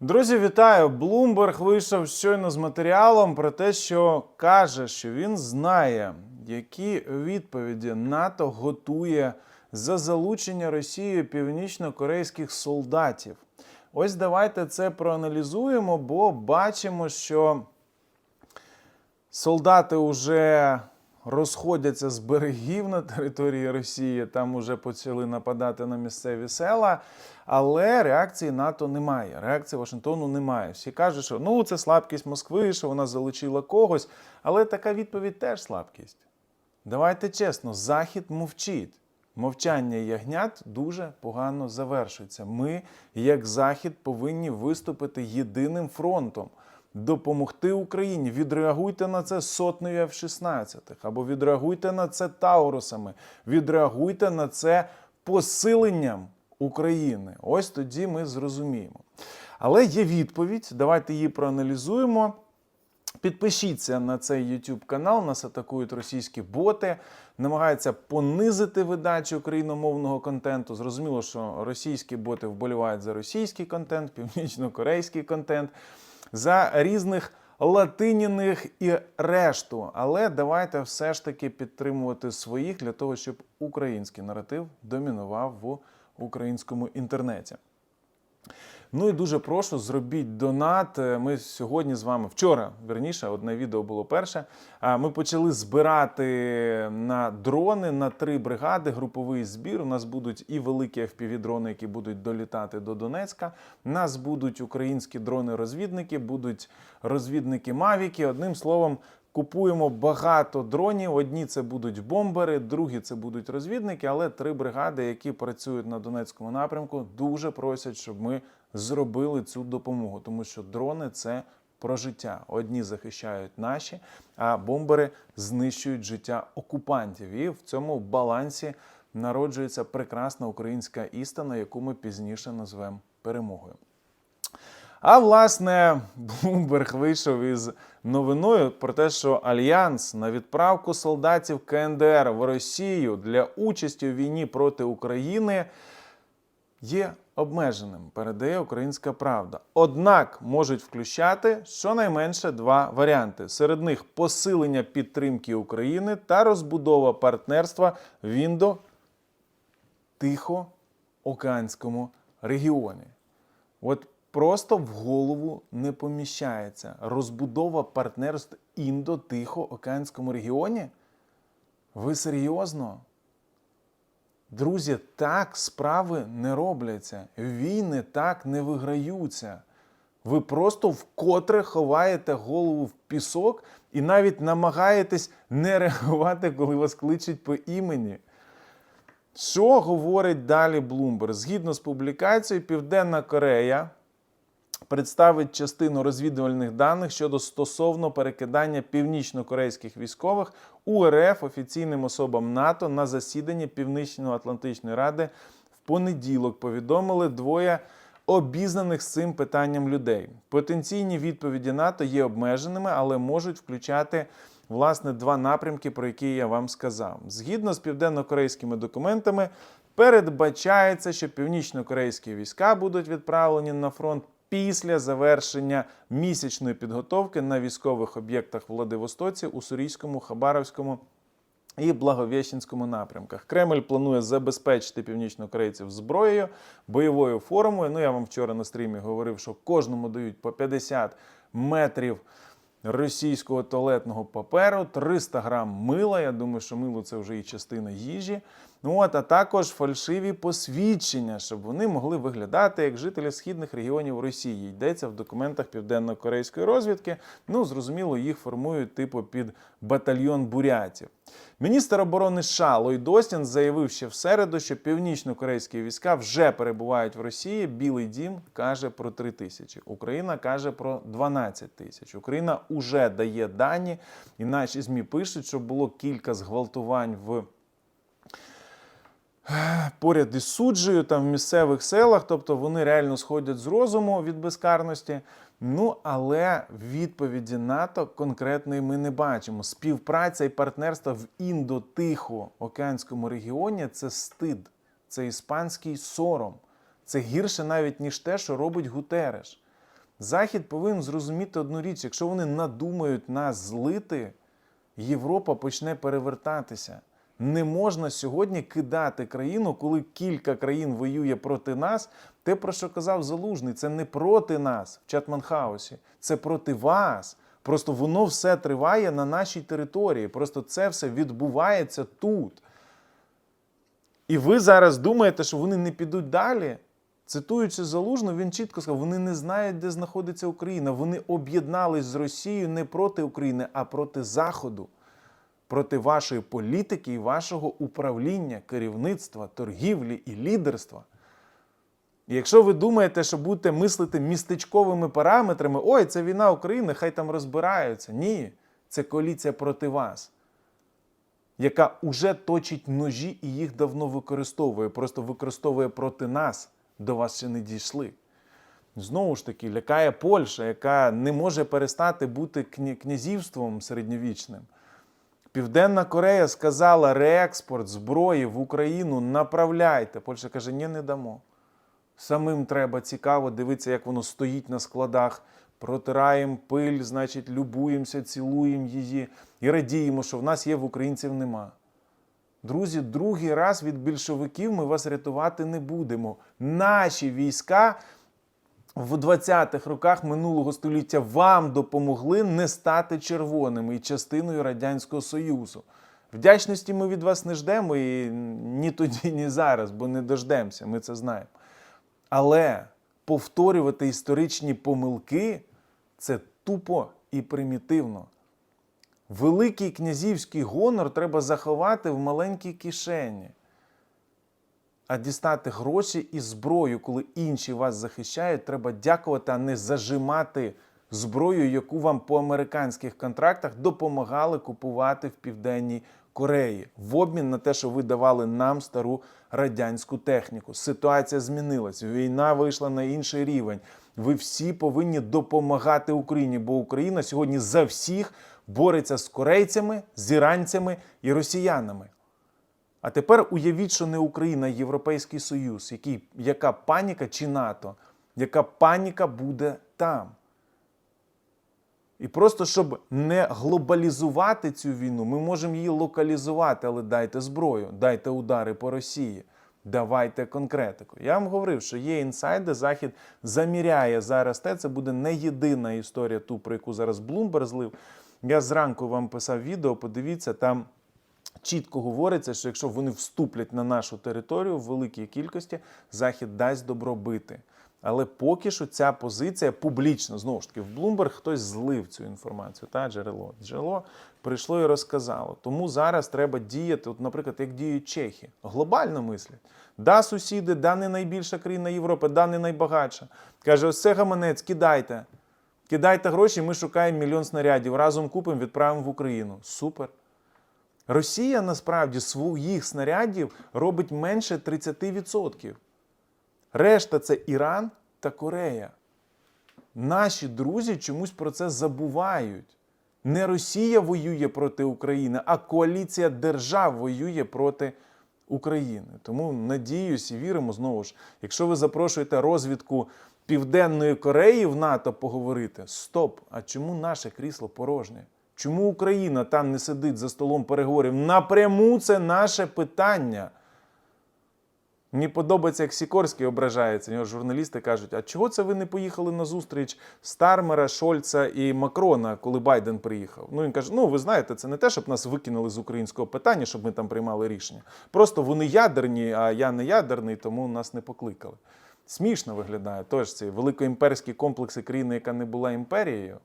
Друзі, вітаю! Блумберг вийшов щойно з матеріалом про те, що каже, що він знає, які відповіді НАТО готує за залучення Росією північно-корейських солдатів. Ось давайте це проаналізуємо, бо бачимо, що солдати вже розходяться з берегів на території Росії, там вже почали нападати на місцеві села. Але реакції НАТО немає. Реакції Вашингтону немає. Всі кажуть, що ну це слабкість Москви, що вона залучила когось. Але така відповідь теж слабкість. Давайте чесно, Захід мовчить. Мовчання ягнят дуже погано завершується. Ми, як Захід, повинні виступити єдиним фронтом, допомогти Україні. Відреагуйте на це сотнею F-16, або відреагуйте на це Таурусами, відреагуйте на це посиленням України. Ось тоді ми зрозуміємо. Але є відповідь. Давайте її проаналізуємо. Підпишіться на цей YouTube канал, нас атакують російські боти, намагаються понизити видачу україномовного контенту. Зрозуміло, що російські боти вболівають за російський контент, північно-корейський контент, за різних латиніних і решту. Але давайте все ж таки підтримувати своїх для того, щоб український наратив домінував в українському інтернеті. Ну і дуже прошу, зробіть донат. Е, Ми сьогодні з вами вчора, верніше, одне відео було перше. Ми почали збирати на дрони на три бригади. Груповий збір. У нас будуть і великі FPV-дрони, які будуть долітати до Донецька. У нас будуть українські дрони-розвідники, будуть розвідники Мавіки. Одним словом. Купуємо багато дронів. Одні це будуть бомбери, другі це будуть розвідники, але три бригади, які працюють на Донецькому напрямку, дуже просять, щоб ми зробили цю допомогу, тому що дрони це про життя. Одні захищають наші, а бомбери знищують життя окупантів. І в цьому балансі народжується прекрасна українська істина, яку ми пізніше назвемо перемогою. А власне, Блумберг вийшов із новиною про те, що альянс на відправку солдатів КНДР в Росію для участі у війні проти України є обмеженим, передає Українська Правда. Однак можуть включати щонайменше два варіанти. Серед них посилення підтримки України та розбудова партнерства в індо Тихоокеанському регіоні. От просто в голову не поміщається. Розбудова партнерств індо-тихоокеанському регіоні? Ви серйозно? Друзі, так справи не робляться. Війни так не виграються. Ви просто вкотре ховаєте голову в пісок і навіть намагаєтесь не реагувати, коли вас кличуть по імені. Що говорить далі Блумбер? Згідно з публікацією, Південна Корея представить частину розвідувальних даних щодо стосовно перекидання північно-корейських військових у РФ офіційним особам НАТО на засіданні Північно-Атлантичної ради в понеділок. Повідомили двоє обізнаних з цим питанням людей. Потенційні відповіді НАТО є обмеженими, але можуть включати. Власне, два напрямки, про які я вам сказав. Згідно з південно-корейськими документами, передбачається, що північно-корейські війська будуть відправлені на фронт після завершення місячної підготовки на військових об'єктах в Владивостоці, Уссурійському, Хабаровському і Благовєщенському напрямках. Кремль планує забезпечити північнокорейців зброєю, бойовою формою. Ну я вам вчора на стрімі говорив, що кожному дають по 50 метрів. Російського туалетного паперу, 300 грам мила. Я думаю, що мило це вже і частина їжі. Ну от, а також фальшиві посвідчення, щоб вони могли виглядати як жителі східних регіонів Росії. Йдеться в документах південно-корейської розвідки. Ну, зрозуміло, їх формують типу під батальйон бурятів. Міністр оборони США Ллойд Остін заявив ще в середу, що північно-корейські війська вже перебувають в Росії. Білий дім каже про 3 тисячі. Україна каже про 12 тисяч. Україна уже дає дані, і наші змі пишуть, що було кілька зґвалтувань в поряд із суджею, там в місцевих селах, тобто вони реально сходять з розуму від безкарності. Ну, але відповіді НАТО конкретної ми не бачимо. Співпраця і партнерство в індо-тихо-океанському регіоні це стид, це іспанський сором. Це гірше навіть, ніж те, що робить Гутереш. Захід повинен зрозуміти одну річ: якщо вони надумають нас злити, Європа почне перевертатися. Не можна сьогодні кидати країну, коли кілька країн воює проти нас. Те, про що казав Залужний, це не проти нас в Чатманхаусі, це проти вас. Просто воно все триває на нашій території. Просто це все відбувається тут. І ви зараз думаєте, що вони не підуть далі? Цитуючи Залужну, він чітко сказав: вони не знають, де знаходиться Україна. Вони об'єднались з Росією не проти України, а проти Заходу, проти вашої політики і вашого управління, керівництва, торгівлі і лідерства. І якщо ви думаєте, що будете мислити містечковими параметрами, ой, це війна України, хай там розбираються. Ні, це коаліція проти вас яка уже точить ножі і їх давно використовує, просто використовує проти нас, до вас ще не дійшли. Знову ж таки, лякає Польща, яка не може перестати бути князівством середньовічним. Південна Корея сказала реекспорт зброї в Україну направляйте. Польща каже, ні, не дамо. Самим треба цікаво дивитися, як воно стоїть на складах. Протираємо пиль, значить, любуємося, цілуємо її і радіємо, що в нас є, в українців нема. Друзі, другий раз від більшовиків ми вас рятувати не будемо. Наші війська в 20-х роках минулого століття вам допомогли не стати червоними і частиною Радянського Союзу. Вдячності ми від вас не ждемо і ні тоді, ні зараз, бо не дождемося, ми це знаємо. Але повторювати історичні помилки це тупо і примітивно. Великий князівський гонор треба заховати в маленькій кишені, а дістати гроші і зброю, коли інші вас захищають, треба дякувати, а не зажимати зброю, яку вам по американських контрактах допомагали купувати в Південній Кореї, в обмін на те, що ви давали нам стару радянську техніку. Ситуація змінилась. Війна вийшла на інший рівень. Ви всі повинні допомагати Україні, бо Україна сьогодні за всіх бореться з корейцями, з іранцями і росіянами. А тепер уявіть, що не Україна, а Європейський Союз, який, яка паніка чи НАТО, яка паніка буде там. І просто щоб не глобалізувати цю війну, ми можемо її локалізувати, але дайте зброю, дайте удари по Росії, давайте конкретику. Я вам говорив, що є інсайди, Захід заміряє зараз те. Це буде не єдина історія, ту, про яку зараз Блумберг злив. Я зранку вам писав відео, подивіться, там чітко говориться, що якщо вони вступлять на нашу територію в великій кількості, Захід дасть добро бити. Але поки що ця позиція публічна, знову ж таки, в Bloomberg хтось злив цю інформацію, та джерело. Джерело прийшло і розказало. Тому зараз треба діяти, от, наприклад, як діють чехи, глобально мислять. Да, сусіди, да, не найбільша країна Європи, да, не найбагатша. Каже, ось це гаманець, кидайте. Кидайте гроші, ми шукаємо мільйон снарядів. Разом купимо, відправимо в Україну. Супер. Росія насправді своїх снарядів робить менше 30%. Решта це Іран та Корея. Наші друзі чомусь про це забувають. Не Росія воює проти України, а коаліція держав воює проти України. Тому надіюсь і віримо знову ж, якщо ви запрошуєте розвідку Південної Кореї в НАТО поговорити, стоп! А чому наше крісло порожнє? Чому Україна там не сидить за столом переговорів? Напряму це наше питання. Мені подобається, як Сікорський ображається. Його журналісти кажуть: а чого це ви не поїхали на зустріч Стармера, Шольца і Макрона, коли Байден приїхав? Ну він каже: ну ви знаєте, це не те, щоб нас викинули з українського питання, щоб ми там приймали рішення. Просто вони ядерні, а я не ядерний, тому нас не покликали. Смішно виглядає. Тож ці великоімперські комплекси країни, яка не була імперією,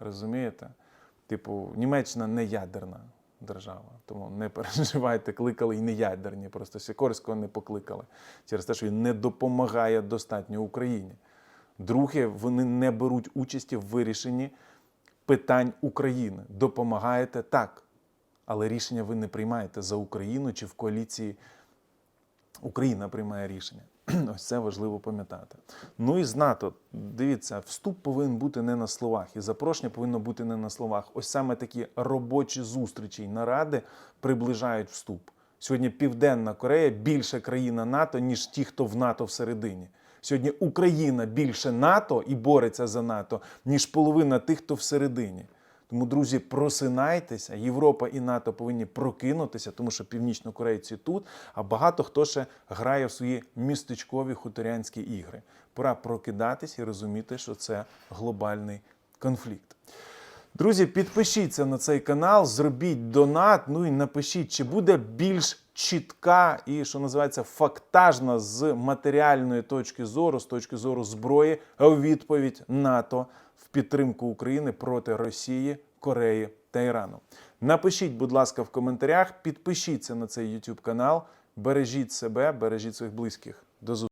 розумієте? Типу, Німеччина не ядерна держава. Тому не переживайте, кликали і не ядерні. Просто Сікорського не покликали через те, що він не допомагає достатньо Україні. Друге, вони не беруть участі в вирішенні питань України. Допомагаєте так, але рішення ви не приймаєте за Україну чи в коаліції. Україна приймає рішення. Ось це важливо пам'ятати. Ну і з НАТО, дивіться, вступ повинен бути не на словах, і запрошення повинно бути не на словах. Ось саме такі робочі зустрічі і наради приближають вступ. Сьогодні Південна Корея більша країна НАТО, ніж ті, хто в НАТО всередині. Сьогодні Україна більше НАТО і бореться за НАТО, ніж половина тих, хто всередині. Тому, друзі, просинайтеся. Європа і НАТО повинні прокинутися, тому що північнокорейці тут, а багато хто ще грає в свої містечкові хуторянські ігри. Пора прокидатись і розуміти, що це глобальний конфлікт. Друзі, підпишіться на цей канал, зробіть донат. Ну і напишіть, чи буде більш чітка і, що називається, фактажна з матеріальної точки зору, з точки зору зброї, відповідь НАТО в підтримку України проти Росії, Кореї та Ірану. Напишіть, будь ласка, в коментарях, підпишіться на цей YouTube канал, бережіть себе, бережіть своїх близьких. До зустрічі.